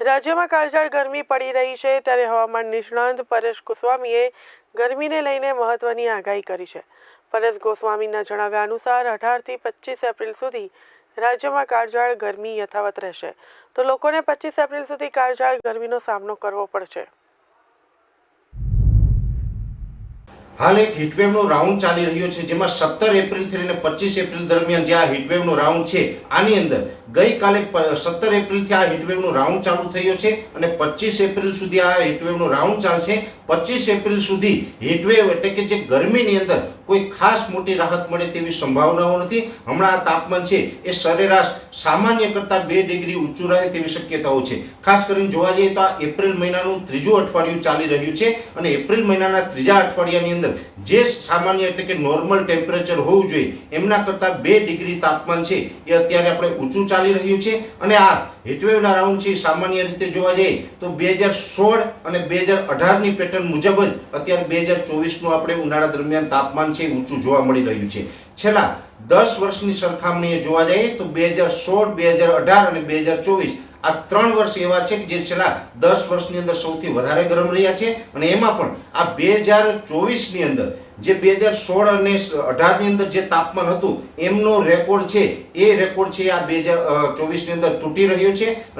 રાજ્યમાં કાળઝાળ ગરમી પડી રહી છે ત્યારે હવામાન નિષ્ણાંત પરેશ ગોસ્વામીએ ગરમીને લઈને મહત્વની આગાહી કરી છે. પરેશ ગોસ્વામીના જણાવ્યા અનુસાર અઢારથી પચીસ એપ્રિલ સુધી રાજ્યમાં કાળઝાળ ગરમી યથાવત રહેશે. તો લોકોને પચીસ એપ્રિલ સુધી કાળઝાળ ગરમીનો સામનો કરવો પડશે. હાલ એક હીટવેવનો રાઉન્ડ ચાલી રહ્યો છે, જેમાં સત્તર એપ્રિલથી લઈને પચીસ એપ્રિલ દરમિયાન જે આ હીટવેવનો રાઉન્ડ છે, આની અંદર ગઈકાલે સત્તર એપ્રિલથી આ હીટવેવનો રાઉન્ડ ચાલુ થયો છે અને પચીસ એપ્રિલ સુધી આ હીટવેવનો રાઉન્ડ ચાલશે. પચીસ એપ્રિલ સુધી હીટવેવ એટલે કે જે ગરમીની અંદર કોઈ ખાસ મોટી રાહત મળે તેવી સંભાવનાઓ નથી. હમણાં આ તાપમાન છે એ સરેરાશ સામાન્ય કરતાં બે ડિગ્રી ઊંચું રહે તેવી શક્યતાઓ છે. ખાસ કરીને જોવા જઈએ તો આ એપ્રિલ મહિનાનું ત્રીજું અઠવાડિયું ચાલી રહ્યું છે અને એપ્રિલ મહિનાના ત્રીજા અઠવાડિયાની અંદર જે સામાન્ય એટલે કે નોર્મલ ટેમ્પરેચર હોવું જોઈએ, એમના કરતાં બે ડિગ્રી તાપમાન છે, એ અત્યારે આપણે ઊંચું ચાલી રહ્યું છે. અને આ હિટવેવના રાઉન્ડ છે સામાન્ય રીતે જોવા જઈએ તો બે હજાર સોળ અને બે હજાર અઢારની પેટર્ન મુજબ જ અત્યારે બે હજાર ચોવીસનું આપણે ઉનાળા દરમિયાન તાપમાન છે ઊંચું જોવા મળી રહ્યું છે. છેલ્લા દસ વર્ષની સરખામણીએ જોવા જઈએ તો બે હજાર સોળ, બે હજાર અઢાર અને બે હજાર ચોવીસ આ ત્રણ વર્ષ એવા છે કે જે છેલ્લા દસ વર્ષની અંદર સૌથી વધારે ગરમ રહ્યા છે અને એમાં પણ આ બે હજાર ચોવીસની અંદર જે બે હજાર સોળ અને અઢારની અંદર જે તાપમાન હતું, એમનો રેકોર્ડ છે, એ રેકોર્ડ છે આ બે હજાર ચોવીસની અંદર તૂટી રહ્યો છે.